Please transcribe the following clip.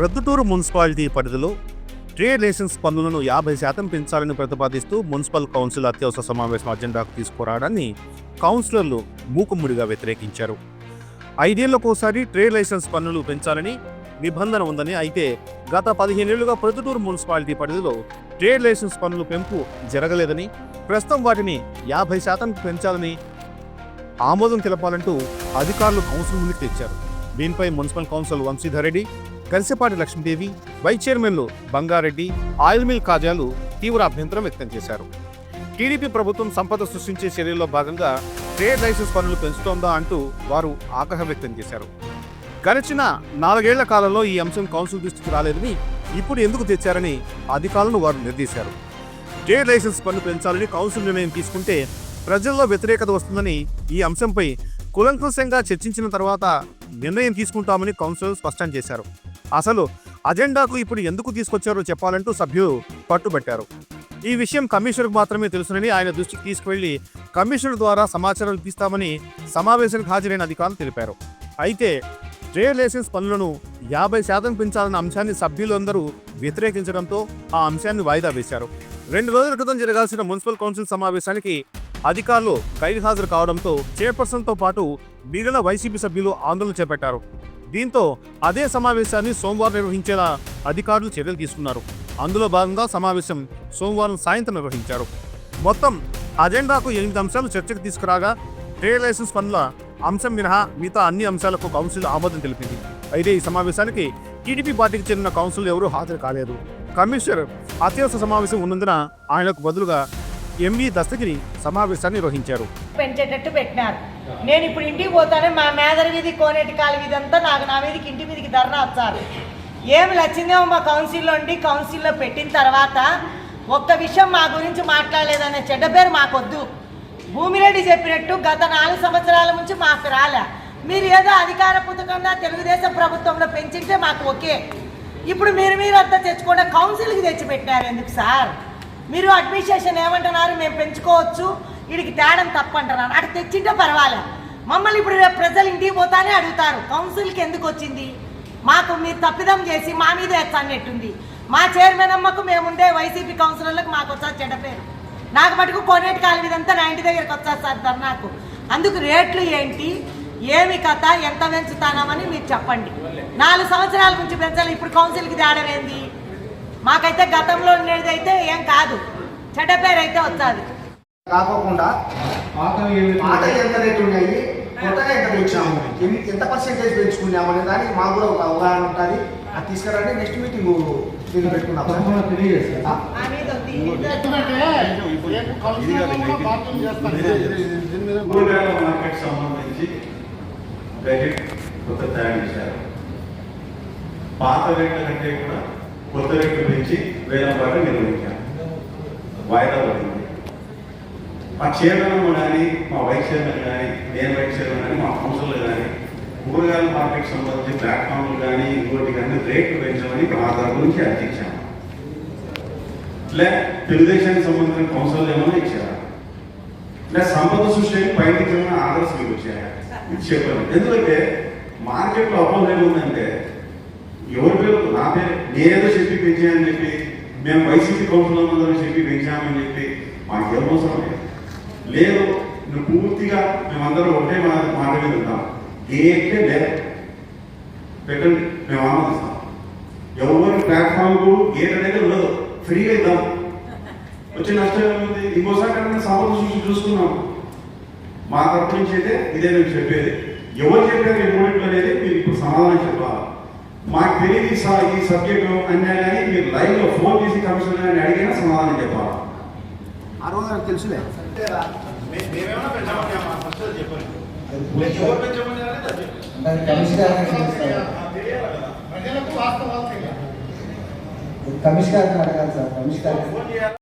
Proddatur municipality పరిధిలో trade licence పన్నులను యాభై శాతం పెంచాలని ప్రతిపాదిస్తూ మున్సిపల్ కౌన్సిల్ అత్యవసర సమావేశం అజెండాకు తీసుకురావడాన్ని కౌన్సిలర్లు మూకుమ్ముడిగా వ్యతిరేకించారు. ఐదేళ్ళకోసారి ట్రేడ్ లైసెన్స్ పన్నులు పెంచాలని నిబంధన ఉందని అయితే గత పదిహేనేళ్ళుగా ప్రొద్దుటూరు మున్సిపాలిటీ పరిధిలో ట్రేడ్ లైసెన్స్ పన్నులు పెంపు జరగలేదని ప్రస్తుతం వాటిని యాభై శాతం పెంచాలని ఆమోదం తెలపాలంటూ అధికారులు కౌన్సిల్ ముందుకు తెచ్చారు. దీనిపై municipal council Vamsidhar Reddy Karisepati Lakshmidevi vice చైర్మన్లు బంగారెడ్డి ఆయిల్ మిల్ కాజాలు తీవ్ర అభ్యంతరం వ్యక్తం చేశారు. టీడీపీ ప్రభుత్వం సంపద సృష్టించే చర్యల్లో భాగంగా ట్రేడ్ లైసెన్స్ పనులు పెంచుతోందా అంటూ వారు ఆగ్రహం వ్యక్తం చేశారు. గడిచిన నాలుగేళ్ళ కాలంలో ఈ అంశం కౌన్సిల్ దృష్టికి రాలేదని ఇప్పుడు ఎందుకు తెచ్చారని అధికారులను వారు నిర్దేశారు. ట్రేడ్ లైసెన్స్ పన్ను పెంచాలని కౌన్సిల్ నిర్ణయం తీసుకుంటే ప్రజల్లో వ్యతిరేకత వస్తుందని ఈ అంశంపై కులంకుశంగా చర్చించిన తర్వాత నిర్ణయం తీసుకుంటామని కౌన్సిల్ స్పష్టం చేశారు. అసలు అజెండాకు ఇప్పుడు ఎందుకు తీసుకొచ్చారో చెప్పాలంటూ సభ్యులు పట్టుబట్టారు. ఈ విషయం కమిషనర్కు మాత్రమే తెలుసునని ఆయన దృష్టికి తీసుకువెళ్ళి కమిషనర్ ద్వారా సమాచారం తీస్తామని సమావేశానికి హాజరైన అధికారులు తెలిపారు. అయితే ట్రేడ్ లైసెన్స్ పనులను యాభై శాతం పెంచాలన్న అంశాన్ని సభ్యులందరూ వ్యతిరేకించడంతో ఆ అంశాన్ని వాయిదా వేశారు. రెండు రోజుల క్రితం జరగాల్సిన మున్సిపల్ కౌన్సిల్ సమావేశానికి అధికారులు ఖైదు హాజరు కావడంతో చైర్పర్సన్తో పాటు మిగిలిన వైసీపీ సభ్యులు ఆందోళన చేపట్టారు. దీంతో అదే సమావేశాన్ని సోమవారం నిర్వహించేలా అధికారులు చర్యలు తీసుకున్నారు. అందులో భాగంగా సమావేశం సోమవారం సాయంత్రం నిర్వహించారు. మొత్తం అజెండాకు ఎనిమిది అంశాలు చర్చకు తీసుకురాగా ట్రేడ్ లైసెన్స్ పనుల అంశం మినహా మిగతా అన్ని అంశాలకు కౌన్సిల్ ఆమోదం తెలిపింది. అయితే ఈ సమావేశానికి టీడీపీ పార్టీకి చెందిన కౌన్సిల్ ఎవరూ హాజరు కాలేదు. కమిషనర్ అత్యవసర సమావేశం ఉన్నందున ఆయనకు బదులుగా ఎంవి దస్తగిరి సమావేశాన్ని నిర్వహించారు. పెంచేటట్టు పెట్టినారు. నేను ఇప్పుడు ఇంటికి పోతానే మా మేదరి వీధి కోనేటి కాలు వీధి అంతా నాకు నా మీదకి ఇంటి మీదకి ధర్నా వచ్చారు ఏమి లచ్చిందేమో మా కౌన్సిల్లో ఉండి కౌన్సిల్లో పెట్టిన తర్వాత ఒక్క విషయం మా గురించి మాట్లాడలేదనే చెడ్డ పేరు మాకొద్దు. భూమిరెడ్డి చెప్పినట్టు గత నాలుగు సంవత్సరాల నుంచి మాకు రాలే. మీరు ఏదో అధికారపూర్వకంగా తెలుగుదేశం ప్రభుత్వంలో పెంచింటే మాకు ఓకే. ఇప్పుడు మీరు మీరంతా తెచ్చుకుంటే కౌన్సిల్కి తెచ్చిపెట్టినారు ఎందుకు సార్? మీరు అడ్మినిస్ట్రేషన్ ఏమంటున్నారు మేము పెంచుకోవచ్చు. వీడికి తేడం తప్పంటున్నారు. అటు తెచ్చింటే పర్వాలే. మమ్మల్ని ఇప్పుడు రేపు ప్రజలు ఇంటికి పోతానే అడుగుతారు. కౌన్సిల్కి ఎందుకు వచ్చింది? మాకు మీరు తప్పిదం చేసి మా మీద ఎత్తన్నట్టుంది మా చైర్మన్ అమ్మకు మేముండే వైసీపీ కౌన్సిలర్లకు మాకు వచ్చా చెడ్డ పేరు. నాకు మటుకు కొనేటి కాలు ఇదంతా నా ఇంటి దగ్గరికి వచ్చారు సార్ ధర్నాకు. అందుకు రేట్లు ఏంటి? ఏమి కథ? ఎంత పెంచుతానామని మీరు చెప్పండి. నాలుగు సంవత్సరాల నుంచి పెంచాలి. ఇప్పుడు కౌన్సిల్కి తేడం ఏంది? మాకైతే గతంలో ఉండేది అయితే ఏం కాదు. చెడ్డ పేరు అయితే వస్తుంది. కాకోకుండా పాత ఎంత రేటు ఉన్నాయి? కొత్తగా ఎంత పెంచాము ఎంత పర్సెంటేజ్ పెంచుకున్నాము అనే దానికి మాకు కూడా ఒక అవగాహన ఉంటుంది. అది తీసుకురండి నెక్స్ట్ మీటింగ్ దీన్ని పెట్టుకున్నాం మార్కెట్ సంబంధించి బడ్జెట్ కొత్త తయారు చేశారు. పాత రేట్ల కంటే కూడా కొత్త రేట్లు పెంచి వేలం పాట నిర్వహించారు వాయిదా పడింది. మా చైర్మన్ కానీ మా వైస్ చైర్మన్ కానీ నేను వైస్ చైర్మన్ కానీ మా కౌన్సిల్ కానీ కూరగాయల మార్కెట్ సంబంధించి ప్లాట్ఫామ్లు కానీ ఇంకోటి కానీ రేట్లు పెంచమని మా తరపు నుంచి అర్జించాము లే తెలుగుదేశానికి సంబంధించిన కౌన్సిల్ ఏమైనా ఇచ్చారా? లే సంపద సృష్టి పైకి ఏమైనా ఆర్డర్స్ మీకు వచ్చాయా? ఇది చెప్పాను ఎందుకంటే మార్కెట్లో అపోజ్ ఏముందంటే ఎవరి పేరు నా పేరు. నేనేదో చెప్పి పెంచాయని చెప్పి మేము వైసీపీ కౌన్సిల్ అందరం చెప్పి పెంచామని చెప్పి మాకు ఏం అవసరం లేదు. లేదు నువ్వు పూర్తిగా మేమందరం ఒకటే మాట మాట మీద ఉంటాం. గేటే లేదు పెట్టండి మేము ఆనందిస్తాం ఎవరి ప్లాట్ఫామ్కు గేట్ అనేది ఉండదు. ఫ్రీగా ఇద్దాం. వచ్చే నష్టం ఏముంది? ఇంకోసారి కన్నా సంపద చూసి చూసుకున్నాం. మా తరపు నుంచి అయితే ఇదే మేము చెప్పేది. ఎవరు చెప్పారు ఈ మూడింటి అనేది మీరు ఇప్పుడు సమాధానం చెప్పాలి. మాకు తెలియదు ఈ సబ్జెక్టు అన్నా కానీ మీరు లైవ్లో ఫోన్ చేసి కమిషనర్ గారిని అడిగినా సమాధానం చెప్పాలి. ఆ రోజు నాకు తెలుసులే. కమిషనర్ అడగాలి సార్. కమిషనర్